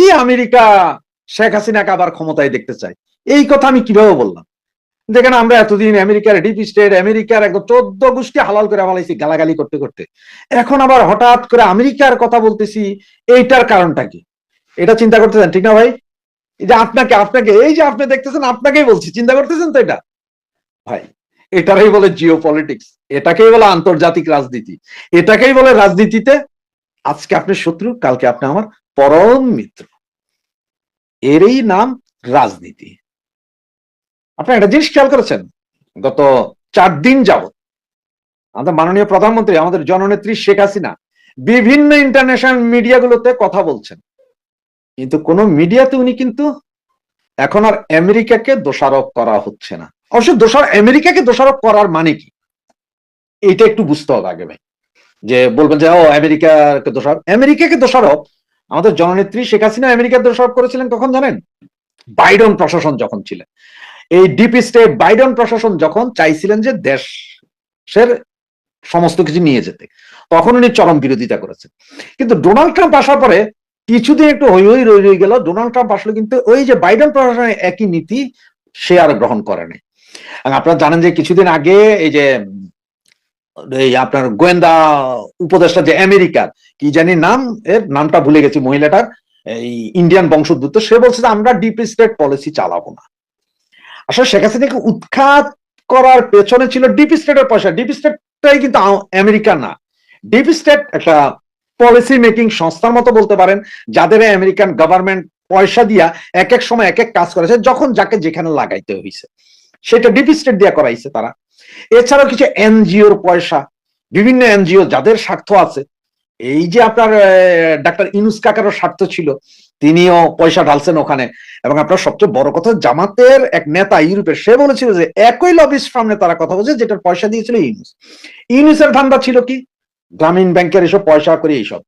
কি আমেরিকা শেখ হাসিনাকে আবার ক্ষমতায় দেখতে চায়? এই কথা আমি কীভাবে বললাম? দেখেন, আমরা এতদিন আমেরিকার ডিপ স্টেট, আমেরিকার একদম চোদ্দ গোষ্ঠী হালাল করে ফেলাইছি গালাগালি করতে করতে। এখন আবার হঠাৎ করে আমেরিকার কথা বলতেছি, এইটার কারণটা কি? এটা চিন্তা করতেছেন, ঠিক না ভাই? এই যে আপনাকে আপনাকে, এই যে আপনি দেখতেছেন, আপনাকেই বলছি, চিন্তা করতেছেন তো এটা? ভাই এটারই বলে জিও পলিটিক্স এটাকেই বলে আন্তর্জাতিক রাজনীতি, এটাকেই বলে রাজনীতিতে আজকে আপনি শত্রু, কালকে আপনি আমার পরম মিত্র। এরই নাম রাজনীতি। আপনি একটা জিনিস খেয়াল করেছেন? গত চার দিন যাবত আমাদের মাননীয় প্রধানমন্ত্রী, আমাদের জননেত্রী শেখ হাসিনা বিভিন্ন ইন্টারন্যাশনাল মিডিয়াগুলোতে কথা বলছেন। কিন্তু কোন মিডিয়াতে উনি কিন্তু এখন আর আমেরিকাকে দোষারোপ করা হচ্ছে না। অবশ্য দোষার আমেরিকাকে দোষারোপ করার মানে কি? এইটা একটু বুঝতে হবে আগে ভাই। যে বলবেন যে, ও, আমেরিকাকে দোষারোপ আমেরিকাকে দোষারোপ আমাদের জননেত্রী শেখ হাসিনা আমেরিকার দোষারোপ করেছিলেন কখন জানেন? বাইডন প্রশাসন যখন ছিলেন। এই ডিপ স্টেট বাইডন প্রশাসন যখন চাইছিলেন যে দেশের সমস্ত কিছু নিয়ে যেতে, তখন উনি চরম বিরোধিতা করেছেন। কিন্তু ডোনাল্ড ট্রাম্প আসার পরে কিছুদিন একটু হই হই রয়ে রয়ে গেল, ডোনাল্ড ট্রাম্প আসলে কিন্তু ওই যে বাইডেন প্রশাসনের একই নীতি সে আর গ্রহণ করে নাই। আপনারা জানেন যে কিছুদিন আগে এই যে এই আপনার গোয়েন্দা উপদেষ্টা যে আমেরিকার, কি জানি নাম? এর নামটা ভুলে গেছি, মহিলাটার, এই ইন্ডিয়ান বংশোদ্ভূত, সে বলছে যে আমরা ডিপ স্টেট পলিসি চালাবো না। আসলে শেখ হাসিনাকে উৎখাত করার পেছনে ছিল ডিপ স্টেটের পয়সা? ডিপ স্টেটটাই কিন্তু আমেরিকা না। ডিপ স্টেট একটা পলিসি মেকিং সংস্থার মতো বলতে পারেন, যাদের আমেরিকান গভর্নমেন্ট পয়সা দিয়া এক এক সময় এক এক কাজ করেছে, যখন যাকে যেখানে লাগাইতে হয়েছে সেটা ডিপ স্টেট দিয়া করাইছে তারা। এছাড়াও কিছু এনজিওর পয়সা, বিভিন্ন এনজিও যাদের স্বার্থ আছে, এই যে আপনার ডাক্তার ইনুস কাকারও স্বার্থ ছিল, তিনিও পয়সা ঢালছেন ওখানে। এবং আপনার সবচেয়ে বড় কথা, জামাতের এক নেতা ইউরোপের, সে বলেছিল যে একই লবিস সামনে তারা কথা বলছে, যেটার পয়সা দিয়েছিল ইউনুস ইউনুসের ধান্দা ছিল কি? গ্রামীণ ব্যাংকের এসব পয়সা করে এইসব।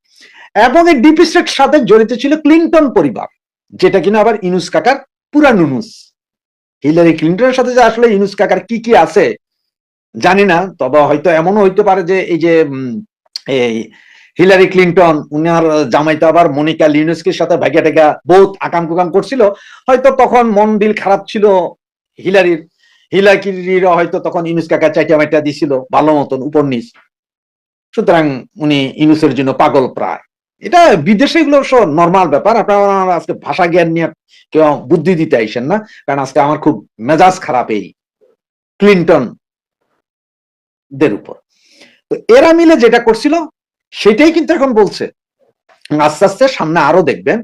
এবং এই ডিপ স্টেট সাথে জড়িত ছিল ক্লিন্টন পরিবার, যেটা কিনা আবার ইনুস কাকার পুরা নুনুস হিলারি ক্লিন্টনের সাথে যে আসলে ইনুস কাকার কি কি আছে জানি না, তবে হয়তো এমনও হইতে পারে যে এই যে এই হিলারি ক্লিন্টন, উনার জামাইতো আবার মনিকা লিউনুসকের সাথে ভাগা টেগা বহুত আকাম কুকাম করছিল। হয়তো তখন মন দিল খারাপ ছিল হিলারির। হিলারির হয়তো তখন ইনুস কাকা চাইটা মাইটা দিছিল ভালো মতন উপর নিচ। সুতরাং উনি ইনুসের জন্য পাগল প্রায়। এটা বিদেশে এগুলো নর্মাল ব্যাপার। আপনারা আজকে ভাষা জ্ঞান নিয়ে কেউ বুদ্ধি দিতে আইসেন না, কারণ আজকে আমার খুব মেজাজ খারাপ এই ক্লিন্টন দের উপর। তো এরা মিলে যেটা করছিল, সেটাই কিন্তু এখন বলছে। আস্তে আস্তে সামনে আরও দেখবেন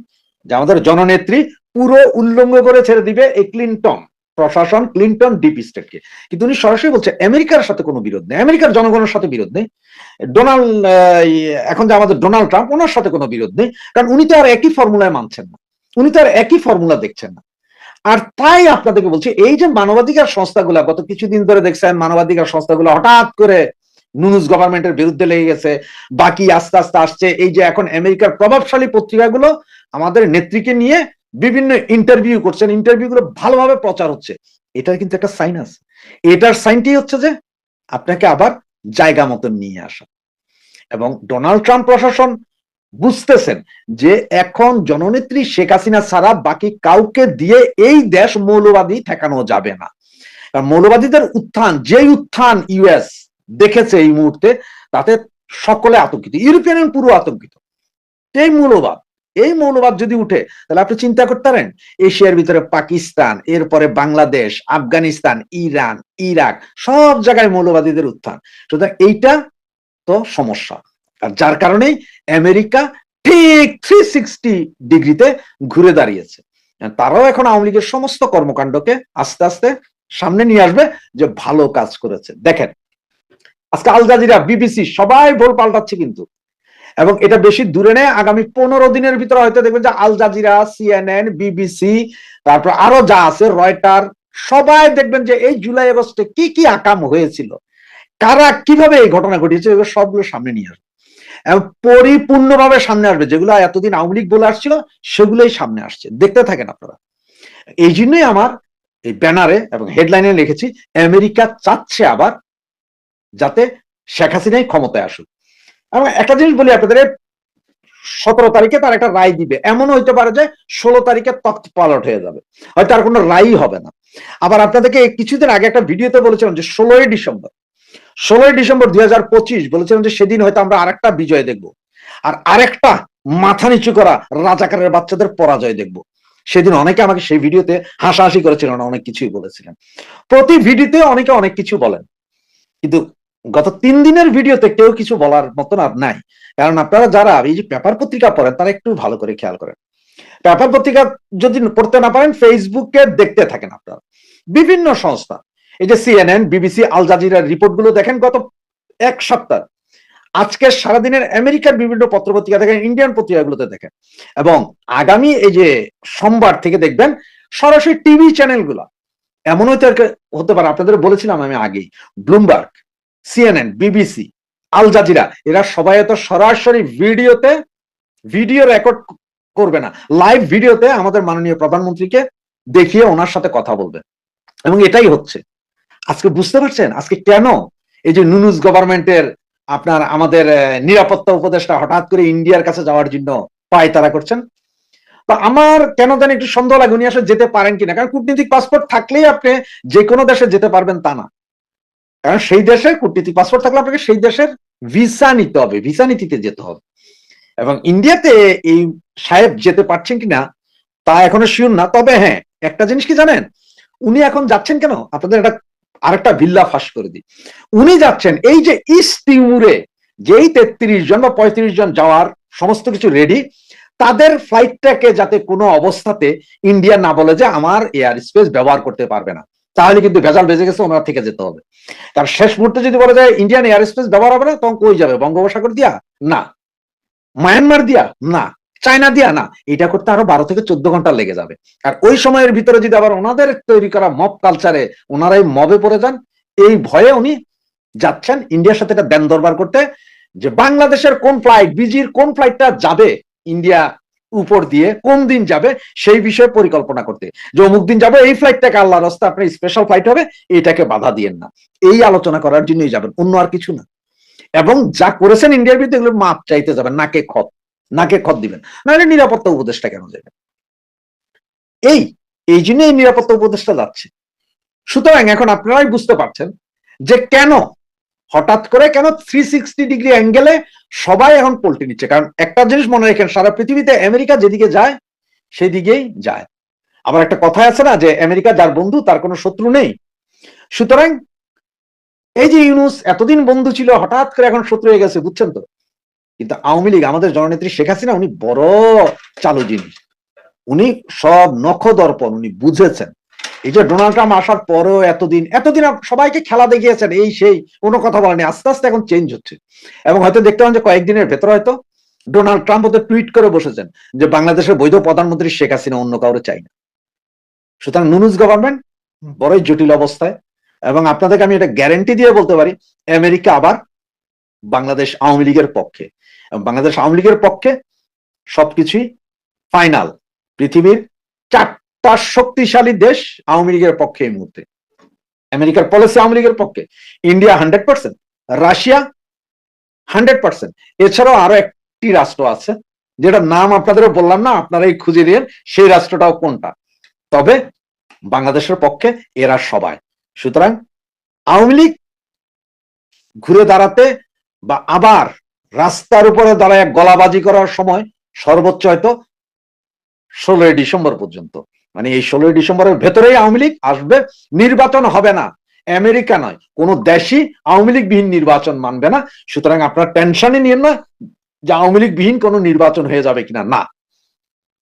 যে আমাদের জননেত্রী পুরো উল্লঙ্গ করে ছেড়ে দিবে এই ক্লিন্টন, প্রশাসন ক্লিন্টন ডিপ স্টেটকে। কিন্তু উনি সরাসরি বলছে, আমেরিকার সাথে কোনো বিরোধ নেই, আমেরিকার জনগণের সাথে বিরোধ নেই। ডোনাল্ড এখন যে আমাদের ডোনাল্ড ট্রাম্প, ওনার সাথে কোনো বিরোধ নেই। কারণ উনি তো আর একই ফর্মুলায় মানছেন না। উনি তো আর একই ফর্মুলা দেখছেন না। আর তাই আপনাদেরকে বলছি, এই যে মানবাধিকার সংস্থাগুলা, গত কিছুদিন ধরে দেখছেন মানবাধিকার সংস্থাগুলো হঠাৎ করে নুনুস গভর্নমেন্টের বিরুদ্ধে লেগে গেছে, বাকি আস্তে আস্তে আসছে। এই যে এখন আমেরিকার প্রভাবশালী পত্রিকাগুলো আমাদের নেত্রীকে নিয়ে বিভিন্ন ইন্টারভিউ করছেন ইন্টারভিউ গুলো ভালোভাবে প্রচার হচ্ছে। এটার কিন্তু একটা সাইন আছে। এটার সাইনটি হচ্ছে যে, আপনাকে আবার জায়গা মতন নিয়ে আসা। এবং ডোনাল্ড ট্রাম্প প্রশাসন বুঝতেছেন যে এখন জননেত্রী শেখ হাসিনা ছাড়া বাকি কাউকে দিয়ে এই দেশ মৌলবাদী ঠেকানো যাবে না। মৌলবাদীদের উত্থান, যেই উত্থান ইউএস দেখেছে এই মুহূর্তে, তাতে সকলে আতঙ্কিত ইউরোপিয়ান পুরো আতঙ্কিত। এই মৌলবাদ এই মৌলবাদ যদি উঠে, তাহলে আপনি চিন্তা করতে পারেন, এশিয়ার ভিতরে পাকিস্তান, এরপরে বাংলাদেশ, আফগানিস্তান, ইরান, ইরাক, সব জায়গায় মৌলবাদীদের উত্থান। সুতরাং এইটা তো সমস্যা। আর যার কারণেই আমেরিকা ঠিক থ্রি সিক্সটি ডিগ্রিতে ঘুরে দাঁড়িয়েছে। তারাও এখন আওয়ামী লীগের সমস্ত কর্মকাণ্ডকে আস্তে আস্তে সামনে নিয়ে আসবে যে ভালো কাজ করেছে। দেখেন, আজকে আল জাজিরা, বিবিসি সবাই ভোল পাল্টাচ্ছে কিন্তু। এবং এটা বেশি দূরে নেই আগামী পনেরো দিনের ভিতরে হয়তো দেখবেন যে আল জাজিরা সিএনএন বিবিসি তারপর আরও যা আছে রয়টার সবাই দেখবেন যে এই জুলাই আগস্টে কি কি আকাম হয়েছিল, কারা কীভাবে এই ঘটনা ঘটিয়েছে সবগুলো সামনে নিয়ে আসবে। পরিপূর্ণভাবে সামনে আসবে, যেগুলো এতদিন আওয়ামী লীগ বলে আসছিল, সেগুলোই সামনে আসছে। দেখতে থাকেন আপনারা। এই জন্যই আমার এই ব্যানারে এবং হেডলাইনে লিখেছি, আমেরিকা চাচ্ছে আবার যাতে শেখ হাসিনাই ক্ষমতায় আসুক। এবং একটা জিনিস বলি আপনাদের সতেরো তারিখে তার একটা রায় দিবে। এমন হইতে পারে যে ষোলো তারিখে তখ্ত পালট হয়ে যাবে। হয়তো আর কোনো রায়ই হবে না। আবার আপনাদেরকে কিছুদিন আগে একটা ভিডিওতে বলেছিলাম যে ষোলোই ডিসেম্বর ষোলোই ডিসেম্বর দুই হাজার পঁচিশ বলেছিলাম যে সেদিন হয়তো আমরা আরেকটা বিজয় দেখব। আর আরেকটা মাথা নিচু করা রাজাকারের বাচ্চাদের পরাজয় দেখব। সেদিন অনেকে আমাকে সেই ভিডিওতে হাসাহাসি করেছিলেন, অনেক কিছুই বলেছিলেন। প্রতি ভিডিওতে অনেকে অনেক কিছু বলেন। কিন্তু গত তিন দিনের ভিডিওতে কেউ কিছু বলার মতন আর নাই। কারণ আপনারা যারা এই যে পেপার পত্রিকা পড়েন, তারা একটু ভালো করে খেয়াল করেন। পেপার পত্রিকা যদি পড়তে না পারেন ফেসবুকে দেখতে থাকেন আপনারা। বিভিন্ন সংস্থা। এই যে সিএনএন বিবিসি আল জাজিরার রিপোর্টগুলো দেখেন গত এক সপ্তাহ। আজকে সারাদিনের আমেরিকার বিভিন্ন পত্রপত্রিকা দেখেন ইন্ডিয়ান পত্রিকাগুলোতে দেখেন। এবং আগামী এই যে সোমবার থেকে দেখবেন, সরাসরি টিভি চ্যানেলগুলো এমন হতে হতে পারে, আপনাদের বলেছিলাম আমি আগেই Bloomberg CNN BBC Al Jazeera এরা সবাই এত সরাসরি ভিডিওতে, ভিডিও রেকর্ড করবে না। লাইভ ভিডিওতে আমাদের মাননীয় প্রধানমন্ত্রীকে দেখিয়ে ওনার সাথে কথা বলবে। এবং এটাই হচ্ছে। আজকে বুঝতে পারছেন? আজকে কেন এই যে নুনুজ গভর্নমেন্টের আপনার আমাদের নিরাপত্তা উপদেষ্টা হঠাৎ করে ইন্ডিয়ার কাছে যাওয়ার জন্য পায় তারা করছেন? তো আমার কেন জানি একটু সন্দেহ লাগে উনি আসলে যেতে পারেন কিনা, কারণ কূটনীতিক পাসপোর্ট থাকলেই আপনি যে কোনো দেশে যেতে পারবেন তা না। কারণ সেই দেশের কূটনীতিক পাসপোর্ট থাকলে আপনাকে সেই দেশের ভিসা নিতে হবে, ভিসা নীতিতে যেতে হবে। এবং ইন্ডিয়াতে এই সাহেব যেতে পারছেন কিনা তা এখনও শিওর না। তবে হ্যাঁ একটা জিনিস কি জানেন? উনি এখন যাচ্ছেন কেন? আপনাদের একটা আরেকটা ভিল্লা ফাঁস করে দিই। উনি যাচ্ছেন, এই যে ইস্ট তিমুরে যেই তেত্রিশ জন বা পঁয়ত্রিশ জন যাওয়ার সমস্ত কিছু রেডি তাদের ফ্লাইটটাকে যাতে কোনো অবস্থাতে ইন্ডিয়া না বলে যে আমার এয়ার স্পেস ব্যবহার করতে পারবে না। তাহলে কিন্তু ভেজাল বেজে গেছে, ওনার থেকে যেতে হবে। কারণ শেষ মুহূর্তে যদি বলা যায় ইন্ডিয়ান এয়ার স্পেস ব্যবহার হবে না, তখন কই যাবে? বঙ্গোপসাগর দিয়া? না। মায়ানমার দিয়া? না। চায়না দিয়া না, এটা করতে আরও বারো থেকে চোদ্দ ঘণ্টা লেগে যাবে। আর ওই সময়ের ভিতরে যদি আবার ওনাদের তৈরি করা মব কালচারে ওনারাই মবে পড়ে যান, এই ভয়ে উনি যাচ্ছেন ইন্ডিয়ার সাথে একটা দেন দরবার করতে, যে বাংলাদেশের কোন ফ্লাইট বিজির কোন ফ্লাইটটা যাবে ইন্ডিয়া উপর দিয়ে, কোন দিন যাবে, সেই বিষয়ে পরিকল্পনা করতে। যে অমুক দিন যাবে, এই ফ্লাইটটাকে আল্লাহ রাস্তা আপনার স্পেশাল ফ্লাইট হবে, এটাকে বাধা দিয়েন না। এই আলোচনা করার জন্যই যাবেন, অন্য আর কিছু না। এবং যা করেছেন ইন্ডিয়ার বিরুদ্ধে, এগুলো মাপ চাইতে যাবেন, নাকে খত। নাকে খত দিবেন। নাহলে নিরাপত্তা উপদেশটা কেন যাবে এই এই জন্য এই নিরাপত্তা উপদেশটা যাচ্ছে। সুতরাং এখন আপনারাই বুঝতে পারছেন যে কেন হঠাৎ করে কেন থ্রি সিক্সটি ডিগ্রি অ্যাঙ্গেলে সবাই এখন পল্টি নিচ্ছে। কারণ একটা জিনিস মনে রাখেন, সারা পৃথিবীতে আমেরিকা যেদিকে যায়, সেদিকেই যায়। আবার একটা কথা আছে না যে আমেরিকা যার বন্ধু, তার কোনো শত্রু নেই। সুতরাং এই যে ইউনুস এতদিন বন্ধু ছিল, হঠাৎ করে এখন শত্রু হয়ে গেছে, বুঝছেন তো? কিন্তু আওয়ামী লীগ, আমাদের জননেত্রী শেখ হাসিনা, উনি বড় চালু জিনিস। উনি সব নখ দর্পণ উনি বুঝেছেন। এই যে ডোনাল্ড ট্রাম্প আসার পরেও এতদিন এতদিন সবাইকে খেলা দেখিয়েছেন, এই সেই, কোনো কথা বলেনি। আস্তে আস্তে এখন চেঞ্জ হচ্ছে। এবং হয়তো দেখতে পান যে কয়েকদিনের ভেতর হয়তো ডোনাল্ড ট্রাম্প হয়তো টুইট করে বসেছেন যে বাংলাদেশের বৈধ প্রধানমন্ত্রী শেখ হাসিনা অন্য কাউরে চাই না। সুতরাং নুনুজ গভর্নমেন্ট বড়ই জটিল অবস্থায় এবং আপনাদেরকে আমি এটা গ্যারেন্টি দিয়ে বলতে পারি, আমেরিকা আবার বাংলাদেশ আওয়ামী লীগের পক্ষে। এবং বাংলাদেশ আওয়ামী লীগের পক্ষে সবকিছুই ফাইনাল পৃথিবীর চারটা শক্তিশালী দেশ আওয়ামী লীগের পক্ষে এই মুহূর্তে। আমেরিকার পলিসি আওয়ামী লীগের পক্ষে। India hundred percent Russia hundred percent এছাড়াও আরও একটি রাষ্ট্র আছে যেটা নাম আপনাদের বললাম না, আপনারাই খুঁজে দিন সেই রাষ্ট্রটাও কোনটা? তবে বাংলাদেশের পক্ষে এরা সবাই। সুতরাং আওয়ামী লীগ ঘুরে দাঁড়াতে বা আবার রাস্তার উপরে দাঁড়ায় গলাবাজি করার সময় সর্বোচ্চ হয়তো ষোলোই ডিসেম্বর পর্যন্ত। মানে এই ষোলোই ডিসেম্বরের ভেতরেই আওয়ামী লীগ আসবে, নির্বাচন হবে না। আমেরিকা নয়, কোন দেশই আওয়ামী লীগ বিহীন নির্বাচন মানবে না। সুতরাং আপনারা টেনশনই নিন না যে আওয়ামী লীগ বিহীন কোনো নির্বাচন হয়ে যাবে কিনা। না।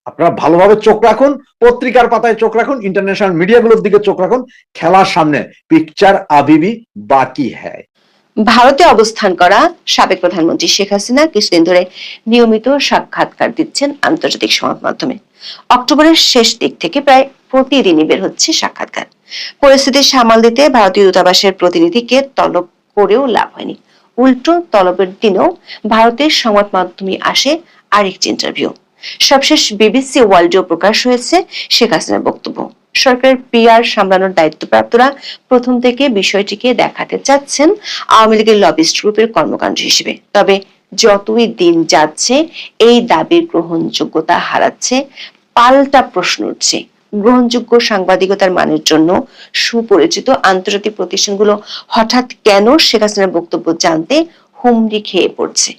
আপনারা ভালোভাবে চোখ রাখুন, পত্রিকার পাতায় চোখ রাখুন ইন্টারন্যাশনাল মিডিয়াগুলোর দিকে চোখ রাখুন। খেলার সামনে পিকচার আবিবি বাকি হ্যায়। ভারতে অবস্থান করা সাবেক প্রধানমন্ত্রী শেখ হাসিনা কিছুদিন ধরে নিয়মিত সাক্ষাৎকার দিচ্ছেন আন্তর্জাতিক সংবাদ মাধ্যমে। অক্টোবরের শেষ দিক থেকে প্রায় প্রতিদিনই বের হচ্ছে সাক্ষাৎকার। পরিস্থিতি সামাল দিতে ভারতীয় দূতাবাসের প্রতিনিধিকে তলব করেও লাভ হয়নি। উল্টো তলবের দিনেও ভারতের সংবাদ মাধ্যমে আসে আরেকটি ইন্টারভিউ সবশেষ বিবিসি ওয়ার্ল্ডেও প্রকাশ হয়েছে শেখ হাসিনার বক্তব্য। সরকারের পিআর সামলানোর দায়িত্বপ্রাপ্তরা প্রথম থেকে বিষয়টিকে দেখাতে চাচ্ছেন আওয়ামী লীগের লবিস্ট গ্রুপের কর্মকাণ্ড হিসেবে। তবে যতই দিন যাচ্ছে, এই দাবির গ্রহণযোগ্যতা হারাচ্ছে, পাল্টা প্রশ্ন উঠছে। গ্রহণযোগ্য সাংবাদিকতার মানের জন্য সুপরিচিত আন্তর্জাতিক প্রতিষ্ঠানগুলো হঠাৎ কেন শেখ হাসিনার বক্তব্য জানতে হুমড়ি খেয়ে পড়ছে।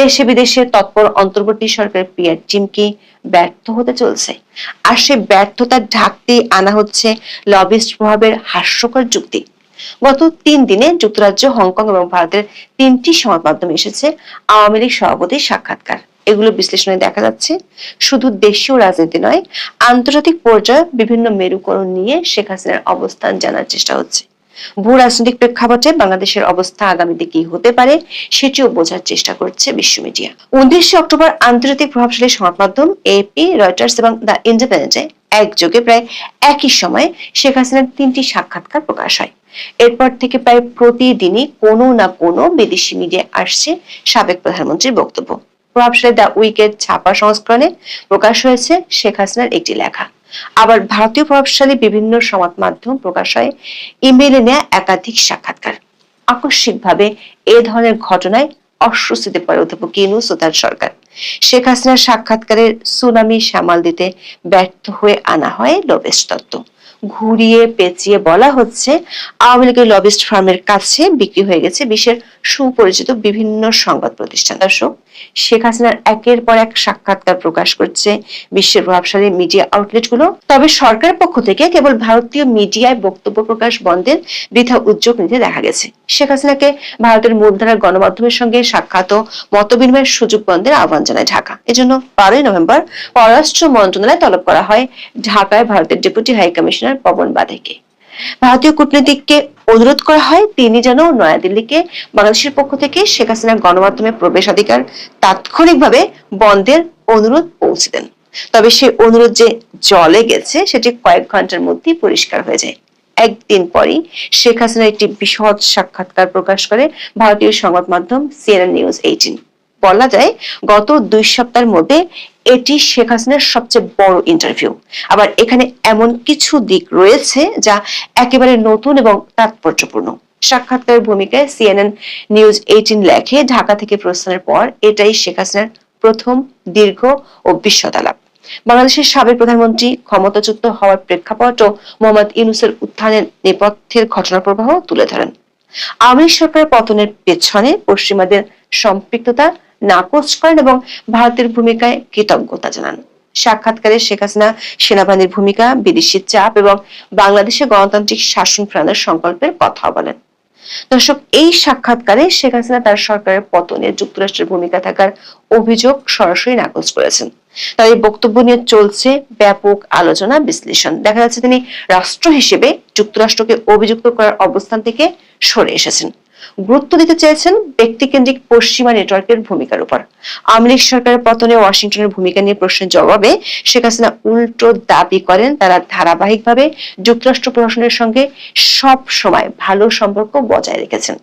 দেশে বিদেশে তৎপর অন্তর্বর্তী সরকারের পিয়ার টিম কি ব্যর্থ হতে চলছে? আর সে ব্যর্থতা ঢাকতে আনা হচ্ছে লবিস্ট প্রভাবের হাস্যকর যুক্তি। গত তিন দিনে যুক্তরাজ্য, হংকং এবং ভারতের তিনটি সংবাদ মাধ্যমে এসেছে আওয়ামী লীগ সভাপতির সাক্ষাৎকার। এগুলো বিশ্লেষণে দেখা যাচ্ছে শুধু দেশীয় রাজনীতি নয়, আন্তর্জাতিক পর্যায়ে বিভিন্ন মেরুকরণ নিয়ে শেখ হাসিনার অবস্থান জানার চেষ্টা হচ্ছে। ভূ রাজনৈতিক প্রেক্ষাপটে বাংলাদেশের অবস্থা আগামীতে কি হতে পারে, সেটিও বোঝার চেষ্টা করছে বিশ্ব মিডিয়া। উনত্রিশে অক্টোবর আন্তর্জাতিক প্রভাবশালী সংবাদ মাধ্যম এপি রয়টার্স এবং দ্য ইন্ডিপেন্ডেন্টে একযোগে প্রায় একই সময়ে শেখ হাসিনার তিনটি সাক্ষাৎকার প্রকাশ হয়। এরপর থেকে প্রায় প্রতিদিনই কোনো না কোনো বিদেশি মিডিয়ায় আসছে সাবেক প্রধানমন্ত্রীর বক্তব্য। প্রভাবশালী দ্য উইকেট ছাপা সংস্করণে প্রকাশ হয়েছে শেখ হাসিনার একটি লেখা। আবার ভারতীয় প্রভাবশালী বিভিন্ন সংবাদ মাধ্যম প্রকাশ হয়। ইমেইলে নেওয়া একাধিক সাক্ষাৎকার। আকস্মিকভাবে এ ধরনের ঘটনায় অস্বস্তিতে পড়ে অধ্যাপক ইউনুস ও তার সরকার। শেখ হাসিনার সাক্ষাৎকারের সুনামি সামাল দিতে ব্যর্থ হয়ে আনা হয় লবেশ তত্ত্ব। ঘুরিয়ে পেঁচিয়ে বলা হচ্ছে, আওয়ামী লীগের লবিস্ট ফার্মের কাছে বিক্রি হয়ে গেছে বিশ্বের সুপরিচিত বিভিন্ন সংবাদ প্রতিষ্ঠান। দর্শক, শেখ হাসিনার একের পর এক সাক্ষাৎকার প্রকাশ করছে বিশ্বের প্রভাবশালী মিডিয়া আউটলেটগুলো তবে সরকারের পক্ষ থেকে কেবল ভারতীয় মিডিয়ায় বক্তব্য প্রকাশ বন্ধের বৃথা উদ্যোগ নিতে দেখা গেছে। শেখ হাসিনাকে ভারতের মূলধারার গণমাধ্যমের সঙ্গে সাক্ষাৎ ও মতবিনিময়ের সুযোগ বন্ধের আহ্বান জানায় ঢাকা। এজন্য বারোই নভেম্বর পররাষ্ট্র মন্ত্রণালয় তলব করা হয় ঢাকায় ভারতের ডেপুটি হাই কমিশনার পবন বাধেকে। ভারতীয় কূটনীতিককে অনুরোধ করা হয়, তিনি যেন নয়াদিল্লিকে, বাংলাদেশের পক্ষ থেকে শেখ হাসিনার গণমাধ্যমে প্রবেশাধিকার তাৎক্ষণিকভাবে বন্ধের অনুরোধ পৌঁছে দেন। তবে সেই অনুরোধ যে জলে গেছে, সেটি কয়েক ঘণ্টার মধ্যেই পরিষ্কার হয়ে যায়। একদিন পরই শেখ হাসিনা একটি বিশদ সাক্ষাৎকার প্রকাশ করে ভারতীয় সংবাদ মাধ্যম সিএনএন নিউজ এইটিন। বলা যায়, গত দুই সপ্তাহের মধ্যে এটি শেখ হাসিনার সবচেয়ে বড় ইন্টারভিউ আবার এখানে এমন কিছু দিক রয়েছে যা একেবারে নতুন এবং তাৎপর্যপূর্ণ। সাক্ষাৎকারের ভূমিকায় সিএনএন নিউজ এইটিন লেখে, ঢাকা থেকে প্রস্থানের পর এটাই শেখ হাসিনার প্রথম দীর্ঘ ও বিশ্বতালাপ। বাংলাদেশের সাবেক প্রধানমন্ত্রী ক্ষমতাচ্যুত হওয়ার প্রেক্ষাপট ও মোহাম্মদ ইউনুসের উত্থানের নেপথ্যের ঘটনা প্রবাহ তুলে ধরেন। আওয়ামী লীগ সরকারের পতনের পেছনে পশ্চিমাদের সম্পৃক্ততা নাকচ করেন এবং ভারতের ভূমিকায় কৃতজ্ঞতা জানান। সাক্ষাৎকারে শেখ হাসিনা সেনাবাহিনীর ভূমিকা, বিদেশি চাপ এবং বাংলাদেশে গণতান্ত্রিক শাসন প্রাণের সংকল্পের কথা বলেন। দর্শক, এই সাক্ষাৎকারে শেখ হাসিনা তার সরকারের পতনে যুক্তরাষ্ট্রের ভূমিকা থাকার অভিযোগ সরাসরি নাকচ করেছেন। তার এই বক্তব্য নিয়ে চলছে ব্যাপক আলোচনা, বিশ্লেষণ। দেখা যাচ্ছে তিনি রাষ্ট্র হিসেবে যুক্তরাষ্ট্রকে অভিযুক্ত করার অবস্থান থেকে সরে এসেছেন। গুরুত্ব দিতে চেয়েছেন ব্যক্তিকেন্দ্রিক পশ্চিমা নেটওয়ার্কের ভূমিকার উপর। আওয়ামী সরকারের পতনে ওয়াশিংটনের ভূমিকা নিয়ে প্রশ্নের জবাবে শেখ হাসিনা উল্টো দাবি করেন, তারা ধারাবাহিকভাবে যুক্তরাষ্ট্র প্রশাসনের সঙ্গে সব সময় ভালো সম্পর্ক বজায় রেখেছেন।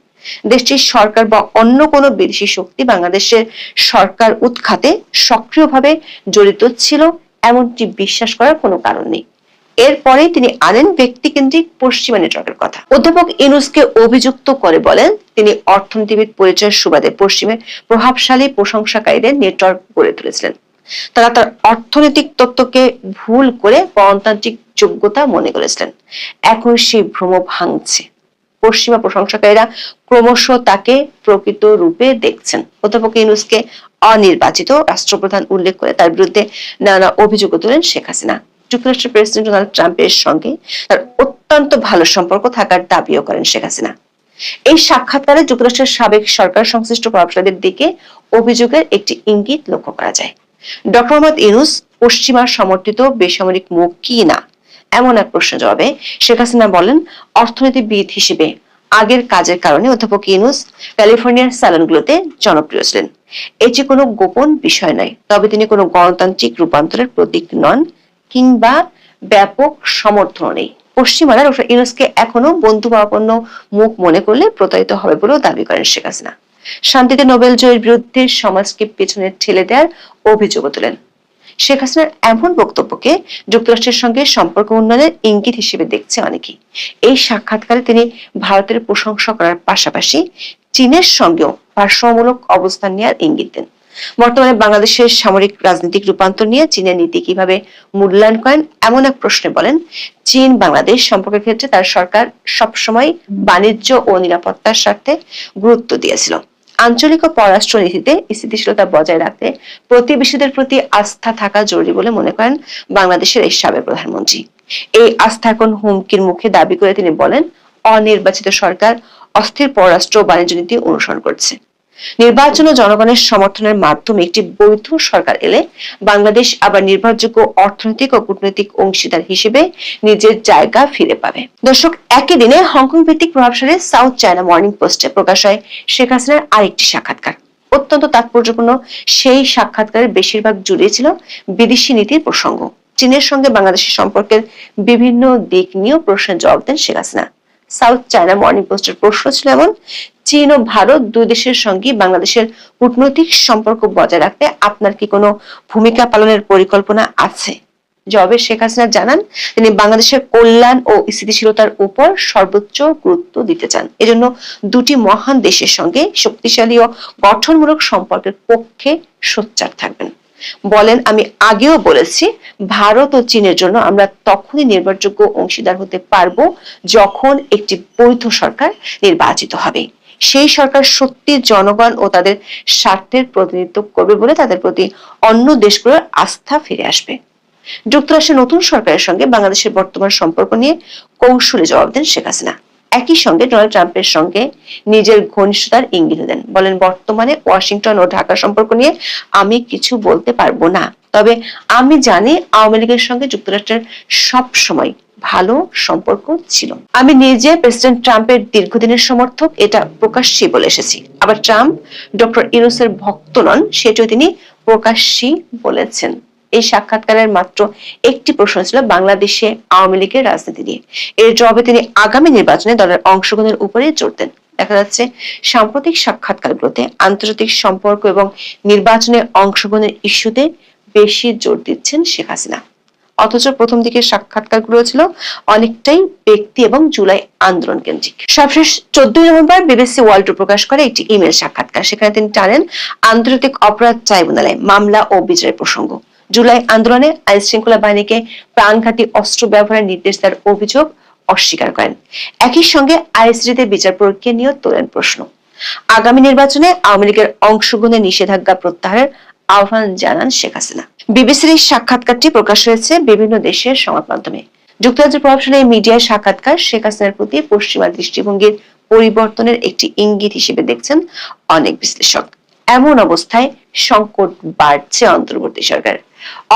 দেশটির সরকার বা অন্য কোনো বিদেশি শক্তি বাংলাদেশের সরকার উৎখাতে সক্রিয়ভাবে জড়িত ছিল, এমনটি বিশ্বাস করার কোনো কারণ নেই। এরপরে তিনি আনেন ব্যক্তিকেন্দ্রিক পশ্চিমা নেটওয়ার্কের কথা। অধ্যাপক ইনুসকে অভিযুক্ত করে বলেন, তিনি অর্থনীতিবিদ পরিচয়ের সুবাদে পশ্চিমের প্রভাবশালী প্রশংসাকারীদের নেটওয়ার্ক গড়ে তুলেছিলেন। তারা তার অর্থনৈতিক তত্ত্বকে ভুল করে গণতান্ত্রিক যোগ্যতা মনে করেছিলেন। এখন সেই ভ্রম ভাঙছে। পশ্চিমা প্রশংসাকারীরা ক্রমশ তাকে প্রকৃত রূপে দেখছেন। অধ্যাপক ইউনুসকে অনির্বাচিত রাষ্ট্রপ্রধান উল্লেখ করে তার বিরুদ্ধে নানা অভিযোগ তোলেন শেখ হাসিনা। যুক্তরাষ্ট্রের প্রেসিডেন্ট ডোনাল্ড ট্রাম্পের সঙ্গে তার অত্যন্ত ভালো সম্পর্ক থাকার দাবিও করেন শেখ হাসিনা। এই সাক্ষাৎকারে যুক্তরাষ্ট্রের সাবেক সরকার সংশ্লিষ্ট প্রভাবশালীদের দিকে অভিযোগের একটি ইঙ্গিত লক্ষ্য করা যায়। ডক্টর মোহাম্মদ ইউনুস, পশ্চিমা সমর্থিত বেসামরিক মুখ কি না? এমন এক প্রশ্ন জবাবে শেখ হাসিনা বলেন, অর্থনীতিবিদ হিসেবে আগের কাজের কারণে অধ্যাপক ইউনুস ক্যালিফোর্নিয়ার স্যালনগুলোতে জনপ্রিয় ছিলেন। এটি কোনো গোপন বিষয় নয়, তবে তিনি কোনো গণতান্ত্রিক রূপান্তরের প্রতীক নন। কিংবা ব্যাপক সমর্থন নেই। পশ্চিমারা ডক্টর ইউনুসকে এখনও বন্ধুভাবাপন্ন মুখ মনে করলে প্রতারিত হবে বলেও দাবি করেন শেখ হাসিনা। শান্তিতে নোবেল জয়ের বিরুদ্ধে সমাজকে পেছনে ঠেলে দেওয়ার অভিযোগ তোলেন। শেখ হাসিনার এমন বক্তব্যকে যুক্তরাষ্ট্রের সঙ্গে সম্পর্ক উন্নয়নের ইঙ্গিত হিসেবে দেখছে অনেকেই। এই সাক্ষাৎকারে তিনি ভারতের প্রশংসা করার পাশাপাশি চীনের সঙ্গেও ভারসাম্যমূলক অবস্থান নেওয়ার ইঙ্গিত দেন। বর্তমানে বাংলাদেশের সামরিক রাজনৈতিক রূপান্তর নিয়ে চীনের নীতি কীভাবে মূল্যায়ন করেন, এমন এক প্রশ্নে বলেন, চীন বাংলাদেশ সম্পর্কের ক্ষেত্রে তার সরকার সবসময় বাণিজ্য ও নিরাপত্তার স্বার্থে গুরুত্ব দিয়েছিল। আঞ্চলিক ও পররাষ্ট্র নীতিতে স্থিতিশীলতা বজায় রাখতে প্রতিবেশীদের প্রতি আস্থা থাকা জরুরি বলে মনে করেন বাংলাদেশের এই সাবেক প্রধানমন্ত্রী। এই আস্থা এখন হুমকির মুখে দাবি করে তিনি বলেন, অনির্বাচিত সরকার অস্থির পররাষ্ট্র বাণিজ্য নীতি অনুসরণ করছে। নির্বাচন ও জনগণের সমর্থনের মাধ্যমে একটি বৈধ সরকার এলে বাংলাদেশ আবার নির্ভরযোগ্য অর্থনৈতিক ও কূটনৈতিক অংশীদার হিসেবে নিজের জায়গা ফিরে পাবে। দর্শক, একই দিনে হংকং ভিত্তিক প্রভাবশালী সাউথ চায়না মর্নিং পোস্টে প্রকাশ হয় শেখ হাসিনার আরেকটি সাক্ষাৎকার। অত্যন্ত তাৎপর্যপূর্ণ সেই সাক্ষাৎকারের বেশিরভাগ জুড়ে ছিল বিদেশি নীতির প্রসঙ্গ। চীনের সঙ্গে বাংলাদেশের সম্পর্কের বিভিন্ন দিক নিয়েও প্রশ্নের জবাব দেন Sheikh Hasina. South China Morning পোস্টের প্রশ্ন ছিল এমন চীন ও ভারত দুই দেশের সঙ্গে বাংলাদেশের কূটনৈতিক সম্পর্ক বজায় রাখতে আপনার কি কোনো ভূমিকা পালনের পরিকল্পনা আছে? জবাবে শেখ হাসিনা জানান, তিনি বাংলাদেশের কল্যাণ ও স্থিতিশীলতার উপর সর্বোচ্চ গুরুত্ব দিতে চান। এজন্য দুটি মহান দেশের সঙ্গে শক্তিশালী ও গঠনমূলক সম্পর্কের পক্ষে সোচ্চার থাকবেন। বলেন, আমি আগেও বলেছি, ভারত ও চীনের জন্য আমরা তখনই নির্ভরযোগ্য অংশীদার হতে পারব যখন একটি বৈধ সরকার নির্বাচিত হবে। সেই সরকার সত্যি জনগণ ও তাদের স্বার্থের প্রতিনিধিত্ব করবে বলে তাদের প্রতি অন্য দেশগুলোর আস্থা ফিরে আসবে। যুক্তরাষ্ট্রের নতুন সরকারের সঙ্গে বাংলাদেশের বর্তমান সম্পর্ক নিয়ে কৌশলে জবাব দেন শেখ হাসিনা। একই সঙ্গে ডোনাল্ড ট্রাম্পের সঙ্গে নিজের ঘনিষ্ঠতার ইঙ্গিত দেন। বলেন, বর্তমানে ওয়াশিংটন ও ঢাকা সম্পর্ক নিয়ে আমি কিছু বলতে পারব না। তবে আমি জানি আওয়ামী লীগের সঙ্গে যুক্তরাষ্ট্রের সব সময় ভালো সম্পর্ক ছিল। আমি নিজে প্রেসিডেন্ট ট্রাম্পের দীর্ঘদিনের সমর্থক, এটা প্রকাশ্যে বলে এসেছি। আবার ট্রাম্প, ডক্টর ইউনুসের ভক্ত নন, সেটিও তিনি প্রকাশ্যেই বলেছেন। এই সাক্ষাৎকারের মাত্র একটি প্রশ্ন ছিল বাংলাদেশে আওয়ামী লীগের রাজনীতি নিয়ে। এর জবাবে তিনি আগামী নির্বাচনে দলের অংশগ্রহণের উপরে জোর দেন। দেখা যাচ্ছে, সাম্প্রতিক সাক্ষাৎকারগুলোতে আন্তর্জাতিক সম্পর্ক এবং নির্বাচনে অংশগ্রহণের ইস্যুতে বেশি জোর দিচ্ছেন শেখ হাসিনা। অথচ প্রথম দিকের সাক্ষাৎকারগুলো ছিল অনেকটাই ব্যক্তি এবং জুলাই আন্দোলন কেন্দ্রিক। সবশেষ চোদ্দই নভেম্বর বিবিসি ওয়ার্ল্ড প্রকাশ করে একটি ইমেল সাক্ষাৎকার। সেখানে তিনি টানেন আন্তর্জাতিক অপরাধ ট্রাইব্যুনালে মামলা ও বিচারের প্রসঙ্গ। জুলাই আন্দোলনে আইন শৃঙ্খলা বাহিনীকে প্রাণঘাতী অস্ত্র ব্যবহারের নির্দেশ দেওয়ার অভিযোগ অস্বীকার করেন। একই সঙ্গে আইএসডিতে বিচার প্রক্রিয়া নিয়েও তোলেন প্রশ্ন। আগামী নির্বাচনে আওয়ামী লীগের অংশগ্রহণের নিষেধাজ্ঞা প্রত্যাহারের আহ্বান জানান শেখ হাসিনা। বিবিসির সাক্ষাৎকারটি প্রকাশ হয়েছে বিভিন্ন দেশের সংবাদ মাধ্যমে যুক্তরাজ্যের প্রভাবশালী মিডিয়ার সাক্ষাৎকার শেখ হাসিনার প্রতি পশ্চিমা দৃষ্টিভঙ্গির পরিবর্তনের একটি ইঙ্গিত হিসেবে দেখছেন অনেক বিশ্লেষক। এমন অবস্থায় সংকট বাড়ছে অন্তর্বর্তী সরকার।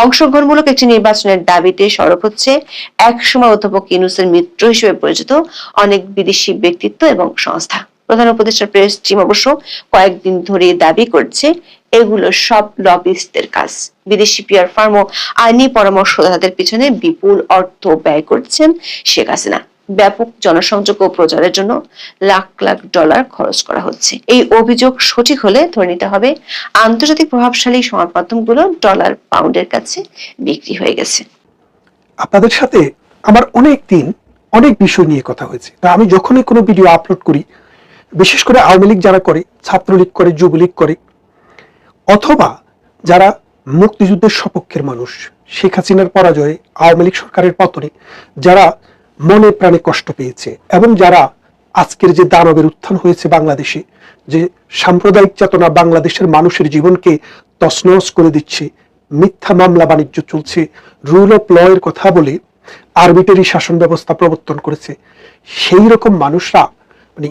অংশগ্রহণমূলক একটি নির্বাচনের দাবিতে সরব হচ্ছে একসময় অধ্যাপক ইউনুসের মিত্র হিসেবে পরিচিত অনেক বিদেশি ব্যক্তিত্ব এবং সংস্থা। প্রধান উপদেষ্টা প্রেস টিম অবশ্য কয়েকদিন ধরে দাবি করছে এগুলো সব লবিস্টদের কাজ। বিদেশি পিয়ার ফার্ম ও আইনি পরামর্শদাতাদের পিছনে বিপুল অর্থ ব্যয় করছেন শেখ হাসিনা। ব্যাপক জনসংযোগ ও প্রচারের জন্য লাখ লাখ ডলার খরচ করা হচ্ছে। এই অভিযোগ সঠিক হলে ধরে নিতে হবে, আন্তর্জাতিক প্রভাবশালী সংবাদ মাধ্যমগুলো ডলার পাউন্ডের কাছে বিক্রি হয়ে গেছে। আপনাদের সাথে আমার অনেক দিন অনেক বিষয় নিয়ে কথা হয়েছে। তা আমি যখনই কোনো ভিডিও আপলোড করি, বিশেষ করে আওয়ামী লীগ যারা করে, ছাত্রলীগ করে, যুবলীগ করে অথবা যারা মুক্তিযুদ্ধের সপক্ষের মানুষ, শেখ হাসিনার পরাজয়ে আওয়ামী লীগ সরকারের পতনে যারা মনে প্রাণে কষ্ট পেয়েছে এবং যারা আজকের যে দানবের উত্থান হয়েছে বাংলাদেশে, যে সাম্প্রদায়িক চেতনা বাংলাদেশের মানুষের জীবনকে তছনছ করে দিচ্ছে, মিথ্যা মামলা বাণিজ্য চলছে রুল অফ ল এর কথা বলে আরবিটারি শাসন ব্যবস্থা প্রবর্তন করেছে, সেই রকম মানুষরা মানে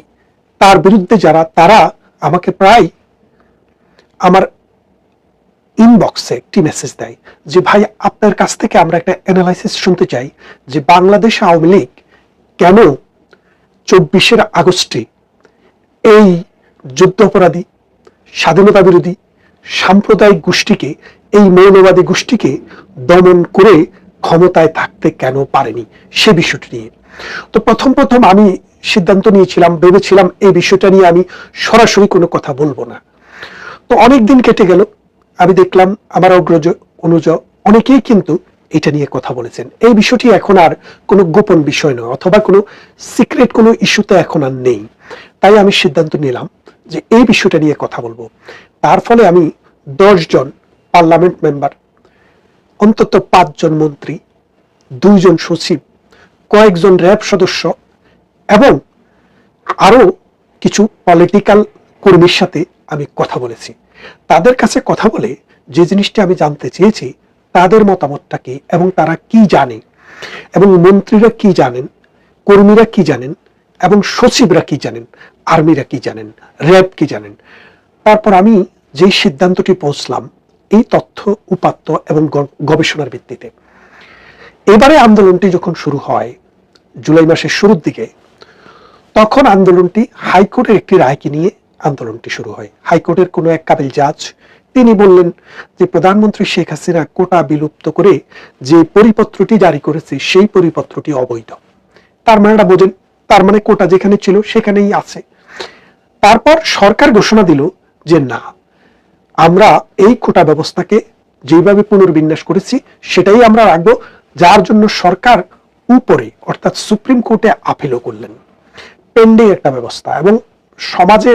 তার বিরুদ্ধে যারা, তারা আমাকে প্রায় আমার ইনবক্সে একটি মেসেজ দেয় যে, ভাই, আপনার কাছ থেকে আমরা একটা অ্যানালাইসিস শুনতে চাই যে, বাংলাদেশ আওয়ামী লীগ কেন চব্বিশের আগস্টে এই যুদ্ধ অপরাধী স্বাধীনতা বিরোধী, সাম্প্রদায়িক গোষ্ঠীকে, এই মৌলবাদী গোষ্ঠীকে দমন করে ক্ষমতায় থাকতে কেন পারেনি? সে বিষয়টি নিয়ে। তো প্রথম প্রথম আমি সিদ্ধান্ত নিয়েছিলাম, ভেবেছিলাম এই বিষয়টা নিয়ে আমি সরাসরি কোনো কথা বলব না। তো অনেক দিন কেটে গেল আমি দেখলাম আমার অগ্রজ অনুজ অনেকেই কিন্তু এটা নিয়ে কথা বলেছেন। এই বিষয়টি এখন আর কোনো গোপন বিষয় নয়, অথবা কোনো সিক্রেট কোনো ইস্যুতে এখন আর নেই। তাই আমি সিদ্ধান্ত নিলাম যে এই বিষয়টা নিয়ে কথা বলব। তার ফলে আমি জন পার্লামেন্ট মেম্বার, অন্তত পাঁচজন মন্ত্রী দুইজন সচিব, কয়েকজন র্যাব সদস্য এবং আরও কিছু পলিটিক্যাল কর্মীর সাথে আমি কথা বলেছি। তাদের কাছে কথা বলে যে জিনিসটা আমি জানতে চেয়েছি, তাদের মতামতটা কি এবং তারা কি জানে? এবং মন্ত্রীরা কি জানেন? কর্মীরা কি জানেন? এবং সচিবরা কি জানেন? আর্মিরা কি জানেন? র্যাব কি জানেন? তারপর আমি যে সিদ্ধান্তটি পৌঁছলাম, এই তথ্য, উপাত্ত এবং গবেষণার ভিত্তিতে। এবারে আন্দোলনটি যখন শুরু হয়, জুলাই মাসের শুরুর দিকে, তখন আন্দোলনটি হাইকোর্টের একটি রায়কে নিয়ে আন্দোলনটি শুরু হয়। হাইকোর্টের কোনো এক কাবিল জাজ তিনি বললেন যে প্রধানমন্ত্রী শেখ হাসিনা কোটা বিলুপ্ত করে যে পরিপত্রটি জারি করেছে সেই পরিপত্রটি অবৈধ। তার মানেটা বোঝেন, তার মানে কোটা যেখানে ছিল সেখানেই আছে। তারপর সরকার ঘোষণা দিল যে না, আমরা এই কোটা ব্যবস্থাকে যেভাবে পুনর্বিন্যাস করেছি সেটাই আমরা রাখব, যার জন্য সরকার উপরে অর্থাৎ সুপ্রিম কোর্টে আপিলও করলেন। পেন্ডিং একটা ব্যবস্থা এবং সমাজে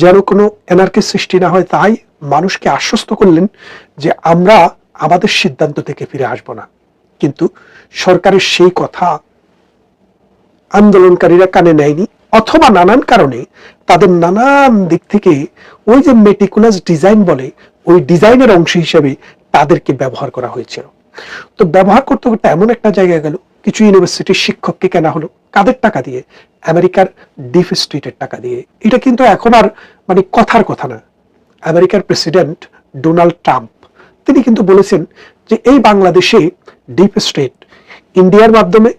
যেন কোনো এনার্কি সৃষ্টি না হয়, তাই মানুষকে আশ্বস্ত করলেন যে আমরা আমাদের সিদ্ধান্ত থেকে ফিরে আসব না। কিন্তু সরকারের সেই কথা আন্দোলনকারীরা কানে নেয়নি, অথবা নানান কারণে তাদের নানান দিক থেকে ওই যে মেটিকুলাস ডিজাইন বলে, ওই ডিজাইনের অংশ হিসেবে তাদেরকে ব্যবহার করা হয়েছিল। তো ব্যবহার করতে করতে এমন একটা জায়গায় গেল, কিছু ইউনিভার্সিটির শিক্ষককে কেনা হলো, কাদের টাকা দিয়ে? আমেরিকার ডিফ স্ট্রিটের টাকা দিয়ে। এটা কিন্তু এখন আর মানে কথার কথা না। আমেরিকার প্রেসিডেন্ট ডোনাল্ড ট্রাম্প, তিনি কিন্তু বলেছেন যে এই বাংলাদেশে ডিপ স্টেট ইন্ডিয়ার মাধ্যমে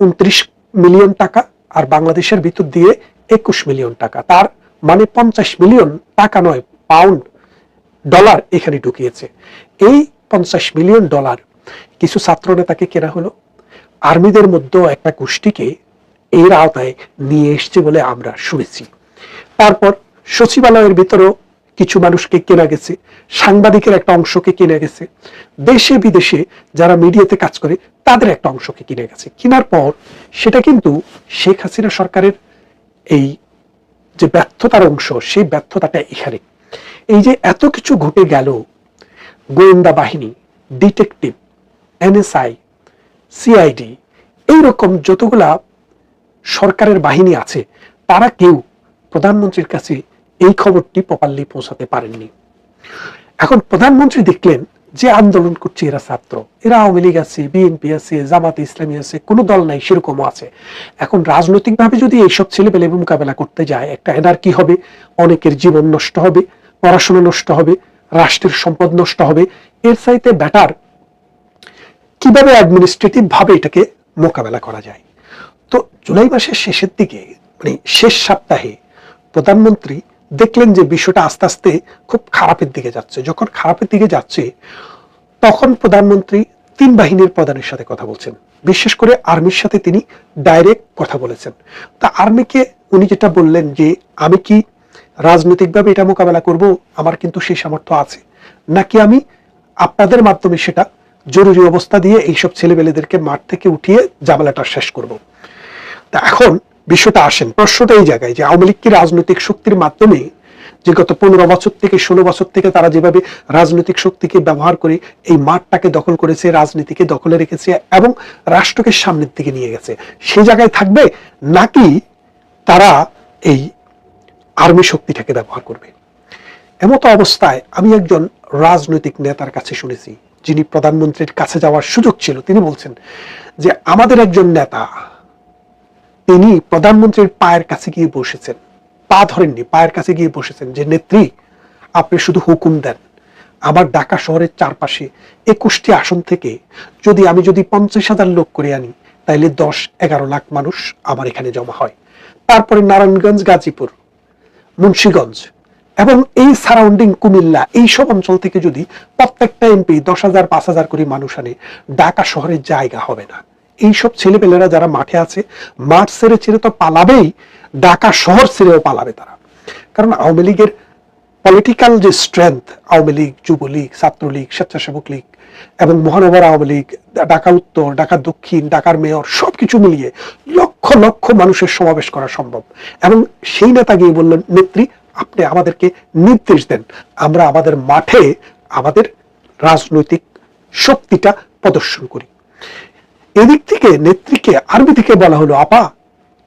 উনত্রিশ মিলিয়ন টাকা আর বাংলাদেশের ভিতর দিয়ে একুশ মিলিয়ন টাকা। তার মানে পঞ্চাশ মিলিয়ন টাকা নয়, পাউন্ড ডলার এখানে ঢুকিয়েছে। এই পঞ্চাশ মিলিয়ন ডলার কিছু ছাত্র নেতাকে কেনা হলো। আর্মিদের মধ্যেও একটা গোষ্ঠীকে এর আওতায় নিয়ে এসছে বলে আমরা শুনেছি। তারপর সচিবালয়ের ভিতরেও কিছু মানুষকে কেনা গেছে, সাংবাদিকের একটা অংশকে কিনে গেছে, দেশে বিদেশে যারা মিডিয়াতে কাজ করে তাদের একটা অংশকে কিনে গেছে। কেনার পর সেটা কিন্তু শেখ হাসিনা সরকারের এই যে ব্যর্থতার অংশ, সেই ব্যর্থতাটা এখানে। এই যে এত কিছু ঘটে গেল, গোয়েন্দা বাহিনী, ডিটেকটিভ, এনএসআই, সিআইডি, এইরকম যতগুলা সরকারের বাহিনী আছে, তারা কেউ প্রধানমন্ত্রীর কাছে এই খবরটি প্রপারলি পৌঁছাতে পারেননি। এখন প্রধানমন্ত্রী দেখলেন যে আন্দোলন করছে এরা ছাত্র। এরা আওয়ামী লীগ আছে, বিএনপি আছে, জামাত ইসলামী আছে, কোনো দল নাই, সেরকমও আছে। এখন রাজনৈতিকভাবে যদি এইসব ছেলেপেলে মোকাবেলা করতে যায়, একটা এনার্কি হবে, অনেকের জীবন নষ্ট হবে, পড়াশোনা নষ্ট হবে, রাষ্ট্রের সম্পদ নষ্ট হবে, এর চাইতে ব্যাটার কীভাবে অ্যাডমিনিস্ট্রেটিভ ভাবে এটাকে মোকাবেলা করা যায়? তো জুলাই মাসের শেষের দিকে মানে শেষ সপ্তাহে প্রধানমন্ত্রী দেখলেন যে বিষয়টা আস্তে আস্তে খুব খারাপের দিকে যাচ্ছে। যখন খারাপের দিকে যাচ্ছে, তখন প্রধানমন্ত্রী তিন বাহিনীর প্রধানের সাথে কথা বলছেন। বিশেষ করে আর্মির সাথে তিনি ডাইরেক্ট কথা বলেছেন। তা আর্মিকে উনি যেটা বললেন যে, আমি কি রাজনৈতিকভাবে এটা মোকাবেলা করব? আমার কিন্তু সেই সামর্থ্য আছে। নাকি আমি আপনাদের মাধ্যমে সেটা জরুরি অবস্থা দিয়ে এইসব ছেলেবেলেদেরকে মাঠ থেকে উঠিয়ে জামেলাটা শেষ করব? তা এখন বিষয়টা আসেন। প্রশ্নটা এই জায়গায় যে আওয়ামী লীগ কি রাজনৈতিক শক্তির মাধ্যমে যে গত পনেরো বছর থেকে, ষোলো বছর থেকে তারা যেভাবে রাজনৈতিক শক্তিকে ব্যবহার করে এই মাঠটাকে দখল করেছে, রাজনীতিকে দখলে রেখেছে এবং রাষ্ট্রকে সামনের দিকে নিয়ে গেছে সেই জায়গায় থাকবে নাকি তারা এই আর্মি শক্তিটাকে ব্যবহার করবে? এমতো অবস্থায় আমি একজন রাজনৈতিক নেতার কাছে শুনেছি, যিনি প্রধানমন্ত্রীর কাছে যাওয়ার সুযোগ ছিল। তিনি বলছেন যে আমাদের একজন নেতা তিনি প্রধানমন্ত্রীর পায়ের কাছে গিয়ে বসেছেন। পা ধরেননি, পায়ের কাছে গিয়ে বসেছেন যে, নেত্রী, আপনি শুধু হুকুম দেন। আমার ঢাকা শহরের চারপাশে একুশটি আসন থেকে যদি আমি যদি পঞ্চাশ হাজার লোক করে আনি, তাইলে দশ, এগারো লাখ মানুষ আমার এখানে জমা হয়। তারপরে নারায়ণগঞ্জ, গাজীপুর, মুন্সীগঞ্জ এবং এই সারাউন্ডিং কুমিল্লা, এই সব অঞ্চল থেকে যদি প্রত্যেকটা এমপি দশ হাজার, পাঁচ হাজার করে মানুষ আনে, ঢাকা শহরের জায়গা হবে না। এইসব ছেলেপেলেরা যারা মাঠে আছে, মাঠ ছেড়ে ছেড়ে তো পালাবেই, ঢাকা শহর ছেড়েও পালাবে তারা। কারণ আওয়ামী লীগের পলিটিক্যাল যে স্ট্রেংথ আওয়ামী লীগ, যুবলীগ, ছাত্রলীগ, স্বেচ্ছাসেবক লীগ এবং মহানগর আওয়ামী লীগ, ঢাকা উত্তর, ঢাকা দক্ষিণ, ঢাকার মেয়র, সবকিছু মিলিয়ে লক্ষ লক্ষ মানুষের সমাবেশ করা সম্ভব। এবং সেই নেতা গিয়ে বললেন, নেত্রী, আপনি আমাদেরকে নির্দেশ দেন। আমরা আমাদের মাঠে আমাদের রাজনৈতিক শক্তিটা প্রদর্শন করি। এদিক থেকে নেত্রীকে আরবি থেকে বলা হলো, আপা,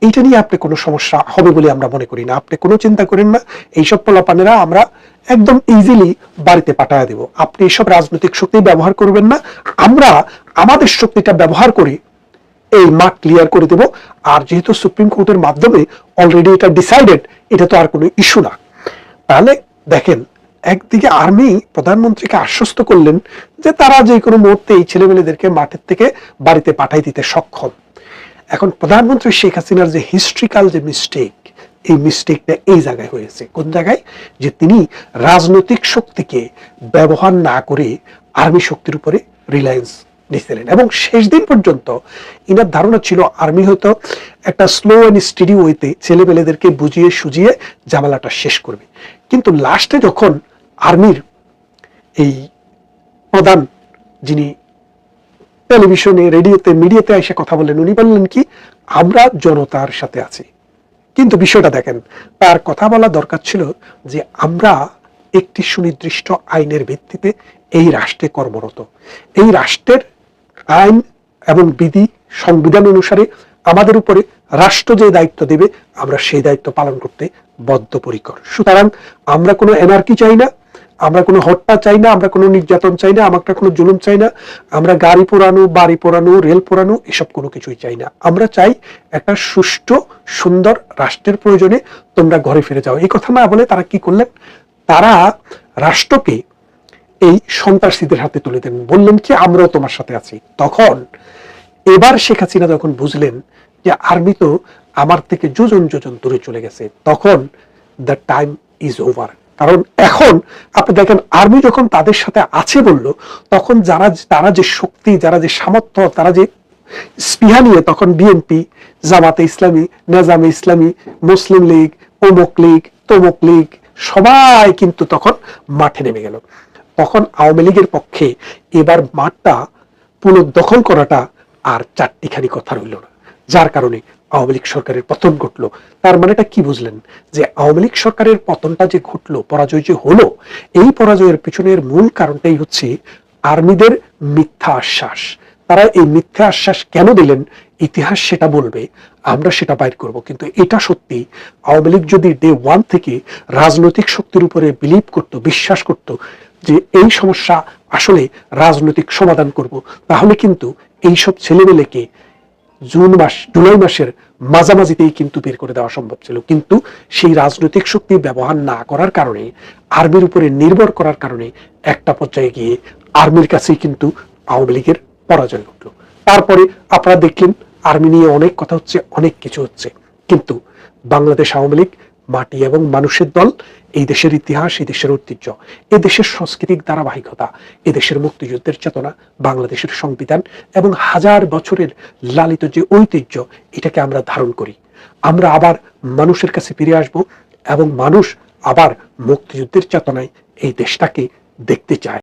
এইটা নিয়ে আপনি কোনো সমস্যা হবে বলে আমরা মনে করি না। আপনি কোনো চিন্তা করেন না। এইসব পোলাপানেরা আমরা একদম ইজিলি বাড়িতে পাঠায় দেব। আপনি এইসব রাজনৈতিক শক্তি ব্যবহার করবেন না। আমরা আমাদের শক্তিটা ব্যবহার করে এই মাঠ ক্লিয়ার করে দেব। আর যেহেতু সুপ্রিম কোর্টের মাধ্যমে অলরেডি এটা ডিসাইডেড এটা তো আর কোনো ইস্যু না। তাহলে দেখেন একদিকে আর্মি প্রধানমন্ত্রীকে আশ্বস্ত করলেন যে তারা যে কোনো মুহূর্তে এই ছেলেমেয়েদেরকে মাঠের থেকে বাড়িতে পাঠাই দিতে সক্ষম। এখন প্রধানমন্ত্রী শেখ হাসিনার যে হিস্ট্রিক্যাল যে মিস্টেক, এই মিস্টেকটা এই জায়গায় হয়েছে। কোন জায়গায়? যে তিনি রাজনৈতিক শক্তিকে ব্যবহার না করে আর্মি শক্তির উপরে রিলায়েন্স নিয়েছিলেন। এবং শেষ দিন পর্যন্ত ইনার ধারণা ছিল আর্মি হয়তো একটা স্লো অ্যান্ড স্টেডি ওয়েতে ছেলেপেলেদেরকে বুঝিয়ে সুজিয়ে ঝামেলাটা শেষ করবে। কিন্তু লাস্টে যখন আর্মির এই প্রধান যিনি টেলিভিশনে, রেডিওতে, মিডিয়াতে এসে কথা বলেন, উনি বললেন কি, আমরা জনতার সাথে আছি। কিন্তু বিষয়টা দেখেন, তার কথা বলা দরকার ছিল যে আমরা একটি সুনির্দিষ্ট আইনের ভিত্তিতে এই রাষ্ট্রে কর্মরত। এই রাষ্ট্রের আইন এবং বিধি, সংবিধান অনুসারে আমাদের উপরে রাষ্ট্র যে দায়িত্ব দেবে, আমরা সেই দায়িত্ব পালন করতে বদ্ধপরিকর। সুতরাং আমরা কোনো এনার্কি চাই না আমরা কোনো হত্যা চাই না, আমরা কোনো নির্যাতন চাই না, আমরা কোনো জুলুম চাই না, আমরা গাড়ি পোড়ানো, বাড়ি পোড়ানো, রেল পোড়ানো, এসব কোনো কিছুই চাই না। আমরা চাই একটা সুষ্ঠু, সুন্দর রাষ্ট্রের প্রয়োজনে তোমরা ঘরে ফিরে যাও। এই কথা না বলে তারা কি করলেন? তারা রাষ্ট্রকে এই সন্ত্রাসীদের হাতে তুলে দেন। বললেন কি, আমরাও তোমার সাথে আছি। তখন এবার শেখ হাসিনা যখন বুঝলেন যে আর্মি তো আমার থেকে যোজন যোজন দূরে চলে গেছে, তখন দ্য টাইম ইজ ওভার কারণ এখন আপনি দেখেন আর্মি যখন তাদের সাথে আছে বলল, তখন যারা তারা যে শক্তি, যারা যে সামর্থ্য, তারা যে স্পৃহা নিয়ে তখন বিএনপি জামাতে ইসলামী, নেজামে ইসলামী, মুসলিম লীগ অমুক লীগ, তমুক লীগ, সবাই কিন্তু তখন মাঠে নেমে গেল। তখন আওয়ামী লীগের পক্ষে এবার মাঠটা পুনর্দখল করাটা আর চারটিখানি কথা রইল না। যার কারণে আওয়ামী লীগ সরকারের পতন ঘটলো। তার মানেটা কি বুঝলেন? যে আওয়ামী লীগ সরকারের পতনটা যে ঘটলো, পরাজয় যে হলো, এই পরাজয়ের পিছনের মূল কারণটাই হচ্ছে আর্মিদের মিথ্যা আশ্বাস। তারা এই মিথ্যা আশ্বাস কেন দিলেন? ইতিহাস সেটা বলবে, আমরা সেটা বাইর করব। কিন্তু এটা সত্যি, আওয়ামী লীগ যদি ডে ওয়ান থেকে রাজনৈতিক শক্তির উপরে বিলিভ করত, বিশ্বাস করত যে এই সমস্যা আসলে রাজনৈতিক সমাধান করব, তাহলে কিন্তু এইসব ছেলেমেলেকে জুন মাস, জুলাই মাসের মাঝামাঝিতেই কিন্তু বের করে দেওয়া সম্ভব ছিল। কিন্তু সেই রাজনৈতিক শক্তি ব্যবহার না করার কারণে, আর্মির উপরে নির্ভর করার কারণে একটা পর্যায়ে গিয়ে আর্মির কাছেই কিন্তু আওয়ামী লীগের পরাজয় ঘটল। তারপরে আপনারা দেখলেন, আর্মি নিয়ে অনেক কথা হচ্ছে, অনেক কিছু হচ্ছে। কিন্তু বাংলাদেশ আওয়ামী লীগ মাটি এবং মানুষের দল, এই দেশের ইতিহাস, এই দেশের ঐতিহ্য এদেশের দেশের সাংস্কৃতিক ধারাবাহিকতা এদেশের দেশের মুক্তিযুদ্ধের চেতনা, বাংলাদেশের সংবিধান এবং হাজার বছরের লালিত যে ঐতিহ্য, এটাকে আমরা ধারণ করি। আমরা আবার মানুষের কাছে ফিরে আসব এবং মানুষ আবার মুক্তিযুদ্ধের চেতনায় এই দেশটাকে দেখতে চায়।